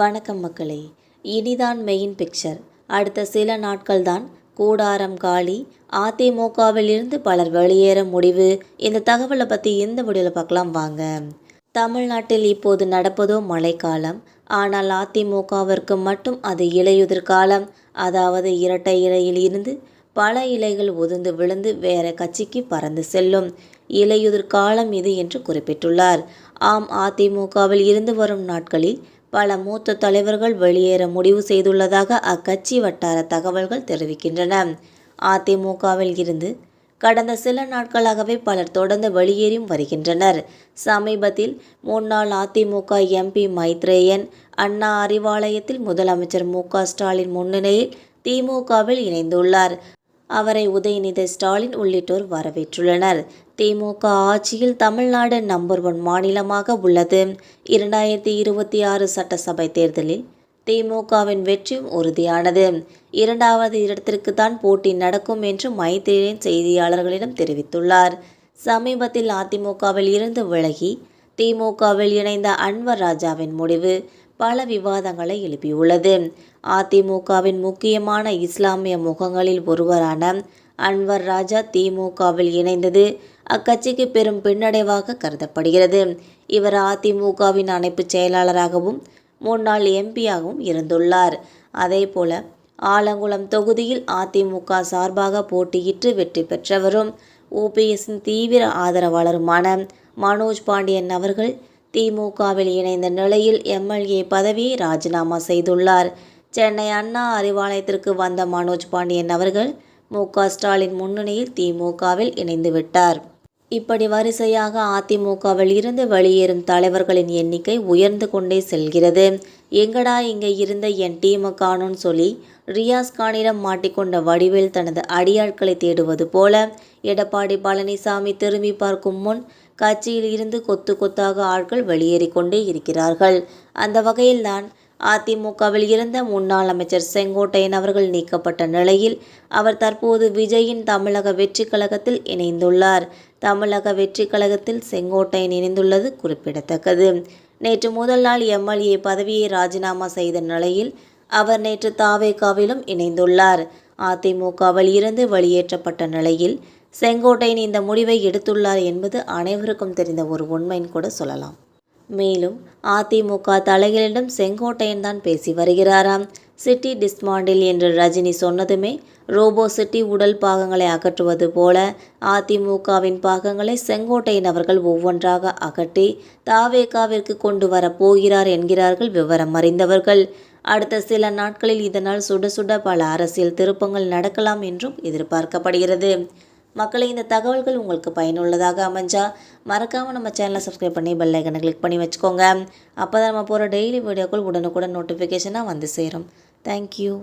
வணக்கம் மக்களே. இனிதான் மெயின் பிக்சர் அடுத்த சில நாட்கள்தான் கூடாரம் காலி. அதிமுகவில் இருந்து பலர் வெளியேற முடிவு. இந்த தகவலை பற்றி இந்த வீடியோவில் பார்க்கலாம் வாங்க. தமிழ்நாட்டில் இப்போது நடப்பதோ மழைக்காலம். ஆனால் அதிமுகவிற்கு மட்டும் அது இலையுதிர் காலம். அதாவது இரட்டை இலையில் இருந்து பல இலைகள் உதிர்ந்து விழுந்து வேற கட்சிக்கு பறந்து செல்லும் இலையுதிர் காலம் இது என்று குறிப்பிட்டுள்ளார். ஆம் அதிமுகவில் இருந்து வரும் நாட்களில் பல மூத்த தலைவர்கள் வெளியேற முடிவு செய்துள்ளதாக அக்கட்சி வட்டார தகவல்கள் தெரிவிக்கின்றன. அதிமுகவில் இருந்து கடந்த சில நாட்களாகவே பலர் தொடர்ந்து வெளியேறியும் வருகின்றனர். சமீபத்தில் முன்னாள் அதிமுக எம்பி மைத்ரேயன் அண்ணா அறிவாலயத்தில் முதலமைச்சர் மு க ஸ்டாலின் முன்னிலையில் திமுகவில் இணைந்துள்ளார். அவரை உதயநிதி ஸ்டாலின் உள்ளிட்டோர் வரவேற்றுள்ளனர். திமுக ஆட்சியில் தமிழ்நாடு நம்பர் ஒன் மாநிலமாக உள்ளது. இரண்டாயிரத்தி இருபத்தி ஆறு சட்டசபை தேர்தலில் திமுகவின் வெற்றியும் உறுதியானது. இரண்டாவது இடத்திற்கு தான் போட்டி நடக்கும் என்று மைத்திரேயன் செய்தியாளர்களிடம் தெரிவித்துள்ளார். சமீபத்தில் அதிமுகவில் இருந்து விலகி திமுகவில் இணைந்த அன்வர் ராஜாவின் முடிவு பல விவாதங்களை எழுப்பியுள்ளது. அதிமுகவின் முக்கியமான இஸ்லாமிய முகங்களில் ஒருவரான அன்வர் ராஜா திமுகவில் இணைந்தது அக்கட்சிக்கு பெரும் பின்னடைவாக கருதப்படுகிறது. இவர் அதிமுகவின் அமைப்பு செயலாளராகவும் முன்னாள் எம்பியாகவும் இருந்துள்ளார். அதேபோல ஆலங்குளம் தொகுதியில் அதிமுக சார்பாக போட்டியிட்டு வெற்றி பெற்றவரும் ஓபிஎஸ்ஸின் தீவிர ஆதரவாளருமான மனோஜ் பாண்டியன் அவர்கள் திமுகவில் இணைந்த நிலையில் எம்எல்ஏ பதவியை ராஜினாமா செய்துள்ளார். சென்னை அண்ணா அறிவாலயத்திற்கு வந்த மனோஜ் பாண்டியன் அவர்கள் மு க ஸ்டாலின் முன்னணியில் திமுகவில் இணைந்து விட்டார் இப்படி வரிசையாக அதிமுகவில் இருந்து வெளியேறும் தலைவர்களின் எண்ணிக்கை உயர்ந்து கொண்டே செல்கிறது. எங்கடா இங்கே இருந்த என் டீமை காணும்னு சொல்லி ரியாஸ் கானிடம் மாட்டிக்கொண்ட வடிவேல் தனது அடியாட்களை தேடுவது போல எடப்பாடி பழனிசாமி திரும்பி பார்க்கும் முன் கட்சியில் இருந்து கொத்து கொத்தாக ஆட்கள் வெளியேறி கொண்டே இருக்கிறார்கள். அந்த வகையில்தான் அதிமுகவில் இருந்த முன்னாள் அமைச்சர் செங்கோட்டையன் அவர்கள் நீக்கப்பட்ட நிலையில் அவர் தற்போது விஜயின் தமிழக வெற்றி கழகத்தில் இணைந்துள்ளார். தமிழக வெற்றி கழகத்தில் செங்கோட்டையன் இணைந்துள்ளது குறிப்பிடத்தக்கது. நேற்று முதல் நாள் எம்எல்ஏ பதவியை ராஜினாமா செய்த நிலையில் அவர் நேற்று தாவேகாவிலும் இணைந்துள்ளார். அதிமுகவில் இருந்து வெளியேற்றப்பட்ட நிலையில் செங்கோட்டையன் இந்த முடிவை எடுத்துள்ளார் என்பது அனைவருக்கும் தெரிந்த ஒரு உண்மைன்னு கூட சொல்லலாம். மேலும் அதிமுக தலைகளிடம் செங்கோட்டையன் தான் பேசி வருகிறாராம். சிட்டி டிஸ்மாண்டில் என்று ரஜினி சொன்னதுமே ரோபோ சிட்டி உடல் பாகங்களை அகற்றுவது போல அதிமுகவின் பாகங்களை செங்கோட்டையன் அவர்கள் ஒவ்வொன்றாக அகற்றி தாவேகாவிற்கு கொண்டு வரப் போகிறார் என்கிறார்கள் விவரம் அறிந்தவர்கள். அடுத்த சில நாட்களில் இதனால் சுட சுட பல அரசியல் திருப்பங்கள் நடக்கலாம் என்றும் எதிர்பார்க்கப்படுகிறது. மக்களை இந்த தகவல்கள் உங்களுக்கு பயனுள்ளதாக அமைஞ்சா மறக்காமல் நம்ம சேனலை சப்ஸ்கிரைப் பண்ணி பெல் ஐக்கனை கிளிக் பண்ணி வச்சுக்கோங்க. அப்போ தான் நம்ம போகிற டெய்லி வீடியோக்கள் உடனுக்குடன் நோட்டிஃபிகேஷனாக வந்து சேரும். தேங்க்யூ